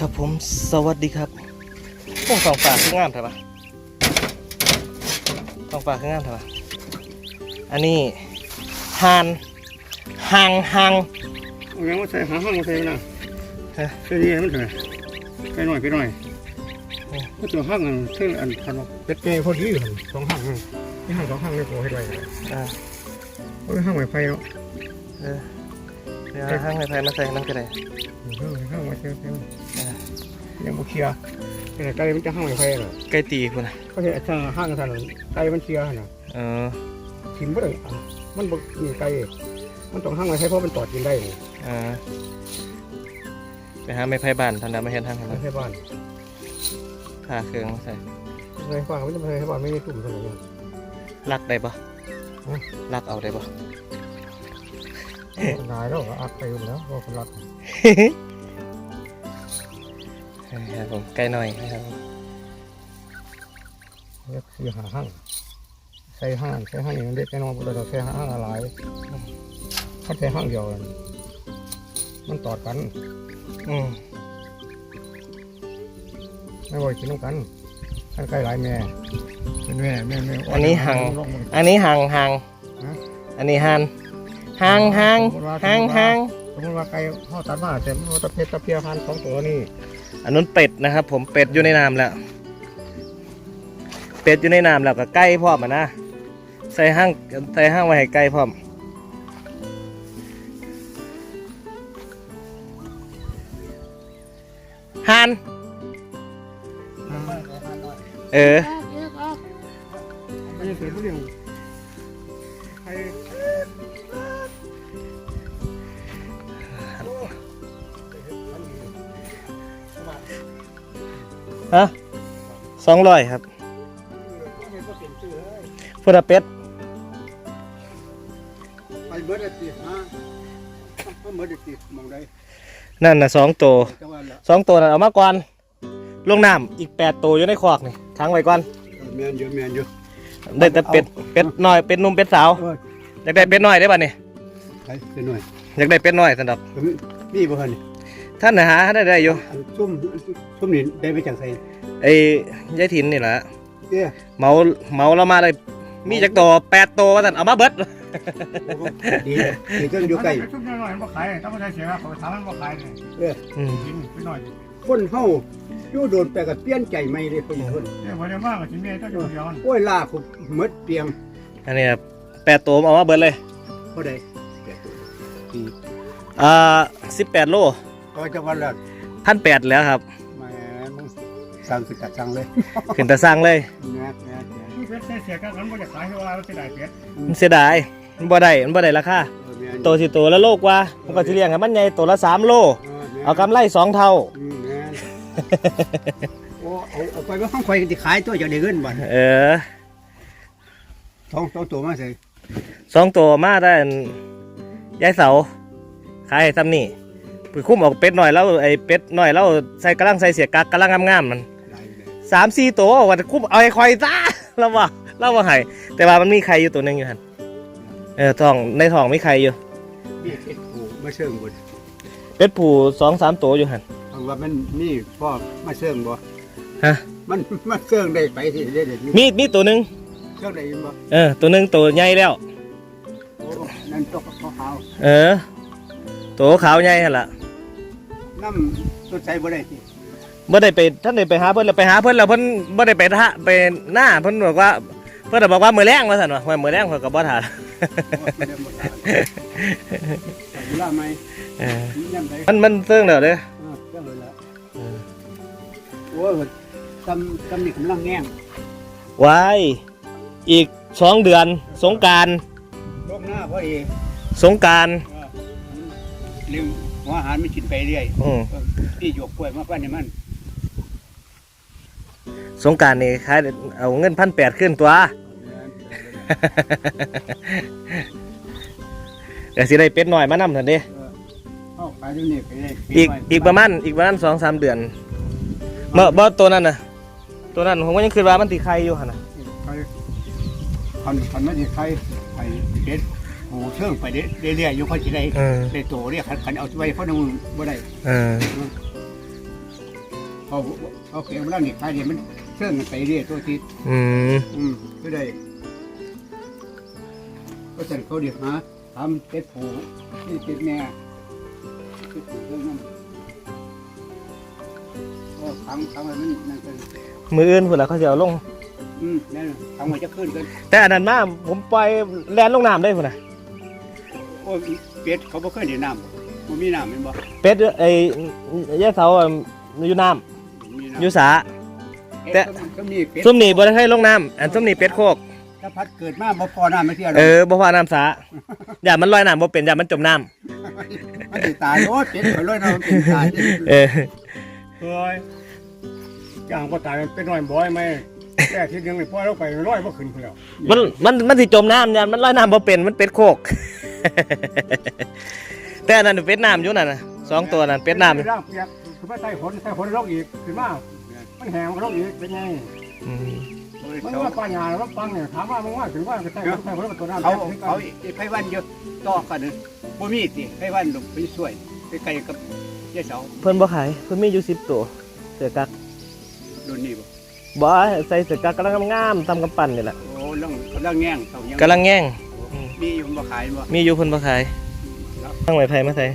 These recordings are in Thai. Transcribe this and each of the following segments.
ครับผมสวัสดีครับพวกสองฝาคืองามใช่ปะสองฝาคืองามใช่ปะอันนี้หานหางหางเอายังมาใส่หาห้างมาใส่นะฮะใส่นี่ให้มันเถอะไปหน่อยไปหน่อยก็ตัวห้างอันเท่งอันพันว่าเป็ดเกย์พอดีอยู่หั่นสองห้างนี่นี่ห้างสองห้างเลยโผล่ให้ด้วยอ่าโอ้ยห้างไม้ไฟเนาะ เดี๋ยวห้างในไฟมาใส่นั่นก็ได้ห้างห้างไม้ไฟอ่ายังบ่เคลียร์แต่ไก่มันจะห้างไม้ไฟเหรอใกล้ตีคุณนะก็คือทางห้างทางนั้นไก่มันเคลียร์น่ะเออทิมบ่ได้มันบ่มีไก่มันต้องห้างไม้ไฟเพราะมันตอดกินได้นี่เออไปหาไม้ไผ่บ้านทันดาไม่เห็นทางไม่นะใช่บ้านผ่าเครื่องมาใส่ไม่ใช่บ้านมันจะไม่ใช่บ้านไม่มีตุ่มเท่านั้นเองลักได้ปะฮะลักเอาได้ปะ นายแล้วก็อัดไปอยู่แล้วว่าคนรักครับผมใกล้หน่อยนะครับเรียกคือหาห้างใส่ห้างใส่ห้างอย่างเด็กแน่นอนเราต้องใส่ห้างอะไรถ้าใส่ห้างเดียวมันตอดกันอืมไม่บ่อยกินกันท่านใกล้หลายแม่เป็นแม่แม่แม่อันนี้หังลงอันนี้หางหางอันนี้หาน หางหางหางหางสมมติว่าไก่ห่อตัดมาแต่มันว่าตะเพชรตะเพียพันสองตัวนี่อันนู้นเป็ดนะครับ ผมเป็ดอยู่ในน้ำแล้ว เป็ดอยู่ในน้ำแล้วก็ไก่พร้อมอะนะใส่ห้างใส่ห้างไว้ให้ไก่พร้อมหานเออ ฮะสองร้อยครับพุทธเป็ดไปเบิร์ดติฮะก็เบิร์ดติมองได้นั่นน่ะสองตัวจังหวะละสองตัวนั้นเอามาก่อนลงน้ำอีกแปดตัวอยู่ในคอกนี่ค้างไว้ก่อนแมนเยอะแมนเยอะได้แต่เป็ดเป็ดน้อยเป็ดหนุ่มเป็ดสาวเอออยากได้เป็ดน้อยได้ป่ะนี่ใครเป็นหน่อยอยากได้เป็ดน้อยสันดอกมีบ่ฮะนี่ ท่านนะฮะได้ได้อยู่ซุ่มซุ่มนี่ได้ไปจากไสไอ้ยายถิ่นนี่แหละเอ้ยเมาเมาเรามาเลยมีจักตัวแปดตัวว่าสันเอามาเบิดดีดีเครื่องอยู่ใกล้ชุบหน่อยมันบ่ขายต้องไม่ได้เสียเขาถามมันบ่ขายเลยเอออืมกินไปหน่อยคนเฮาอยู่โดนไปก็เปลี่ยนใจใหม่เลยไปอีกคนเดี๋ยววันเดียวมากกับชิ้นเมียต้องอยู่เดียวกันโอ้ยลาคุหมดเตียงอันนี้ครับแปดตัวเอามาเบิดเลยเท่าใดปีอ่าสิบแปดโล ก็จะวันละพันแปดแล้วครับแหมมึงสั่งสิกัดสั่งเลยขึ้นแต่สร้างเลยแม่แม่แม่ที่เพชรเสียกันมันบ่จะขายเท่าไหร่มันจะได้เพชรมันเสียดายมันบ่ได้มันบ่ได้ราคาเออแม่ตัวสิตัวละโลกว่าผมก็สิเลี้ยงให้มันใหญ่ตัวละสามโล เออแม่เอากำไรสองเท่า อืมแม่โอ้เอาเอาไปว่าข้างไฟที่ขายตัวจะได้เงินบ่เออท้องท้องตัวมาใส่สองตัวมาได้อันยายเสาขายให้ซ้ำนี่ ไปคุ้มออกเป็ดหน่อยแล้วไอ้เป็ดหน่อยแล้วใส่กระลังใส่เสียกักกระลังงามๆมันหลายเลยสามสี่ตัวว่าจะคุ้มเอาไอ้คอยซ่าแล้วว่าแล้วว่าไห้แต่ว่ามันมีใครอยู่ตัวหนึงอยู่หันเออท้องในท้องมีใครอยู่นี่เฮ็ดผูมาเชิงบ่เป็ดผูสองสามตัวอยู่หันเพราะว่ามันนี่พ่อมาเชิงบ่ฮะมันมาเชิงได้ไปที่ได้เด็ดมีมีตัวหนึงเชิงได้บ่เออตัวหนึงตัวใหญ่แล้วโอ้นั่นตกขาวเออตัวขาวใหญ่หั่นล่ะๆ น้ำสดใสบ่ได้ที่บ่ได้ไปท่านได้ไปหาเพิ่นแล้วไปหาเพิ่นแล้วเพิ่นบ่ได้ไปท่าไปหน้าเพิ่นบอกว่า เพิ่นน่ะบอกว่ามื้อแรงว่าซั่นว่ามื้อแรงเพิ่นก็บ่ท่าโอ้ไม่ได้หมดแล้วแต่เวลาไหมเออยังไงมันมันเสื่องแล้วเด้ออ่าเรื่องเลยละเออโอ้ยกำกำนี่กำลังแง่งไว้อีกสองเดือนสงกรารโลกหน้าพอดีสงกรารเออลืม หัวอาหารมันกินไปเรื่อยอืมเออพี่หยกกล้วยมาปั้นให้มันสงกรารนี่ขายเอาเงินพันแปดขึ้นตัวเดี๋ยวสิได้เป็ดหน่อยมานำทันเด้เอาขายเดี๋ยวนี้ไปเลยอีกอีกประมาณอีกประมาณสองสามเดือนเมื่อบ่ตัวนั้นน่ะตัวนั้นผมก็ยังคิดว่ามันติไข่อยู่หั่นน่ะไปคันคันไม่ได้ใครไปเด็ ดโอ้เชิงไปเรื่อยๆอยู่ค่อยสิได้เออ ได้โตเรียกคันคันเอาไว้เพราะนึงบ่ได้เออเขาเขาเขียนมาแล้วนี่ขายเดียวมันเชื่องกันไปเรื่อยตัวที อืมอืมก็ได้ก็ฉันเขาเดียวหาทำเป็ดผูที่เป็ดแม่เป็ดผูเรื่องนั้นก็ทำทำอะไรมันนั่นกันมืออื่นพุ่นละเขาจะเอาลง อืมนั่นน่ะทำมาจะขึ้นกันแต่อันนั้นมาผมปล่อยแลนลงน้ำได้พุ่นนะโอ้ยเป็ดเขาบ่เคยเห็นน้ำมันมีน้ำเป็นบ่เป็ดไอ้ยายเสาอะอยู่น้มีำน้ำอยู่สา แต่แต่ก็มีเป็ดส้มนี่บ่ได้ให้ลงน้ำอันส้มนี่เป็ดโคก ถ้าพัดเกิดมาบ่พอน้ำไม่เที่ยวหรเอออกบ่พาน้ำสา อย่ามันลอยน้ำบ่เป็นอย่ามันจมน้มันสิตายโอ้ยเป็ดเขาเลยน้ำมันเป็นตายำเออเคยอย่างก็ตายเป็นน้อยบ่อยไหมแค่ทีนึงนี่พ่อเราไปร้อยบ่ขึ้นพุ่นแล้วมันมันมันสิจมน้ำอย่ามันลอยน้ำบ่เป็นมันเป็ดโคก แต่อันนั้นเป็ดน้ำอยู่นั่นน่ะสองตัวนั่นเป็ดน้ำร่างเปียกคือมาใส่ฝนใส่ฝนโรคอีกขึ้นมามันแห้งโรคอีกเป็นไงอืมมันว่าปัญญาแล้วปังเนี่ยถามว่ามึงว่าถึงว่าใส่ฝนใส่ฝนตัวน้ำเขาเขาไผวันเยอะต่อกันเลยบ่มีติไผวันลงไปช่วยไปไกลกับยายเสาเพิ่นบ่ขายเพิ่นมีอยู่10ตัวเสือกักโดนนี่บ่บ่ใส่เสือกักกำลังงามๆทำกำปั้นนี่แหละโอ้ลังกำลังแง่งเขายังกำลังแง่ง มีอยู่บ่ขายบ่มีอยู่เพิ่นบ่ขายตั้งไม้ไผ่มาใส่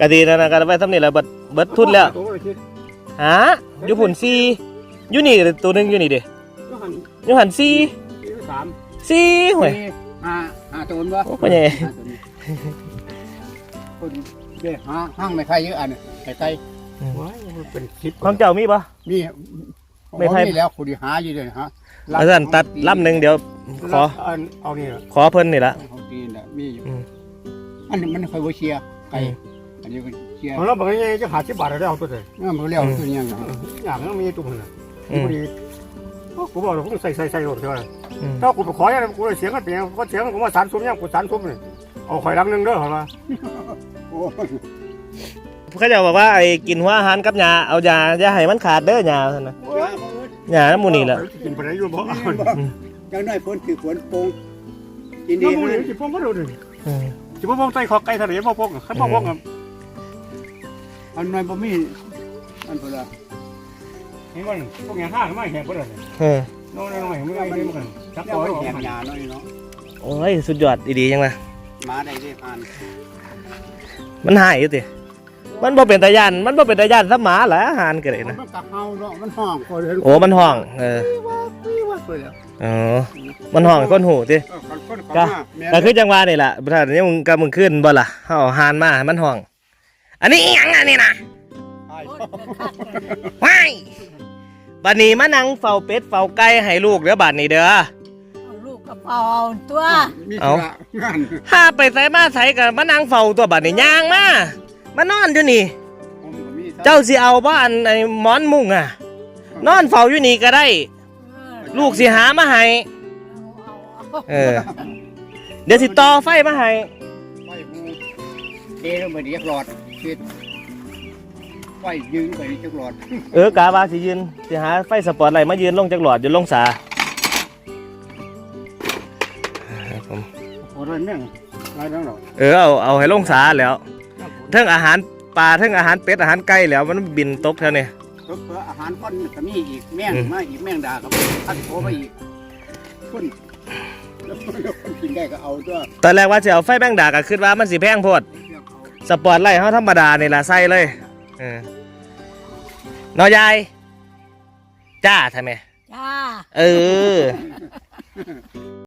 กะดีแล้วนะกะไว้ทำนี่แหละเบิดเบิดทุนแล้วตัวเลยคิดฮะอยู่พุ่นสี่อยู่นี่ตัวหนึงอยู่นี่เด้ก็หันอยู่หันสี่ที่สามสี่ห่วยห้าห้าตัวบ่โอ้พ่อใหญ่ห้าตัวนี้คนเด้ห้าห้างไม่ใครเยอะอันไก่ไก่ว้ายมันเป็นคิดของเจ้ามีปะมีไม่ใช่มีแล้วคุณหาอยู่เลยฮะอาจารย์ตัดลำหนึ่งเดี๋ยว ขอ เอาเอานี่ละขอเพิ่นนี่ละของจีนน่ะมีอยู่อืมอันนี้มันเคยบ่เชียร์ไก่อืมอันนี้ก็เชียร์ของเราบอกยังไงจะหาสิบบาทได้เอาตัวเลยนั่นมันก็เรียกว่าตัวอย่างอย่างอย่างนั้นมีตัวมันนะอืมพอดีกูบอกเลยกูใส่ใส่ใส่รถเท่าไหร่อืมถ้ากูไปขออย่างนั้นกูเลยเสียงกันเปลี่ยนก็เสียงกูมาสารสมยังกูสารสมเลยเอาข่อยลังหนึ่งเด้อเหรอมาโอ้เขาเจะบอกว่าไอ้กินหัวอาหารกับยาเอายาอย่าให้มันขาดเด้อยาซั่นนะยาน้ำหมูนี่แหละกินไปได้อยู่ บ่ยังน้อยฝนคือฝนโปงอินนี่เดียมูให้นี่จิพงก็ดูดิอืมจิพงใส่ขอไก่ทะเลบ่พงขันบ่พงกับอันน้อยบ่มีอันพุ่นละนี่มันพวกอย่างห้างไม่แหกบ่ได้เออน้อยน้อยมึงไอ้นี่มันจับแล้วต่อยมันออกแหกมาหญ้าน้อยเนาะโอ้ยสุดยอดดีๆจังนะหมาได้ได้ผ่านมันหายอยู่ติ มันบ่เป็นตาย่านมันบ่เป็นตาย่านซะหมาแหละอาหารก็ได้นะมันกักเฮาเนาะมันห้องก็เลยโอ้มันห้องเออว่าคุยว่าคุยแล้วอ๋อมันห้องให้คนหูติเออคนคนเขาก็มาแม่นก็คือจังหวะนี่แหละถ้าเนี่ยมึงกับมึงขึ้นบ่ล่ะเฮาเอาหานมาให้มันห้อง อันนี้อิหยังอันนี้นะใช่ว้ายบัดนี้มานั่งเฝ้าเป็ดเฝ้าไก่ให้ลูกเด้อบัดนี้เด้อเอาลูกกระเป๋าตัวมีเอาธุระงานถ้าไปไสมาไสก็มานั่งเฝ้าตัวบัดนี้ย่างมา มานอนอยู่นี่ ผมก็มีเจ้าสิเอาบ้านไอ้หมอนมุ้งอะ นอนเฝ้าอยู่นี่ก็ได้ ลูกสิหามาให้เอาเออเดี๋ยวสิต่อไฟมาให้ไฟหูเอ๊ะแล้วมันเรียกหลอดคิดไฟยืนไปนี่จักหลอดเออกาว่าสิยืนสิหาไฟสปอร์ตไลท์มายืนลงจากหลอดอยู่ลงสาครับผมโอ้ยแม่งไรนั่งหรอเออเอาเอาให้ลงสาแล้ว เทั้งอาหารปลาเทั้งอาหารเป็ดอาหารไก่แล้วมันบินตกแถวนี้เพื่ออาหารคนก็มีอีกแม่งอืมมาอีกแม่งดากับพัดโผมาอีกคนแล้วคนกินได้ก็เอาตัวตอนแรกว่าจะเอาไฟแบงดาก็คิดว่ามันสิแพงโพดสปอร์ตไลท์เฮาธรรมดานี่ล่ะใส่เลยเออน้อยายจ้าทำไมจ้า เออ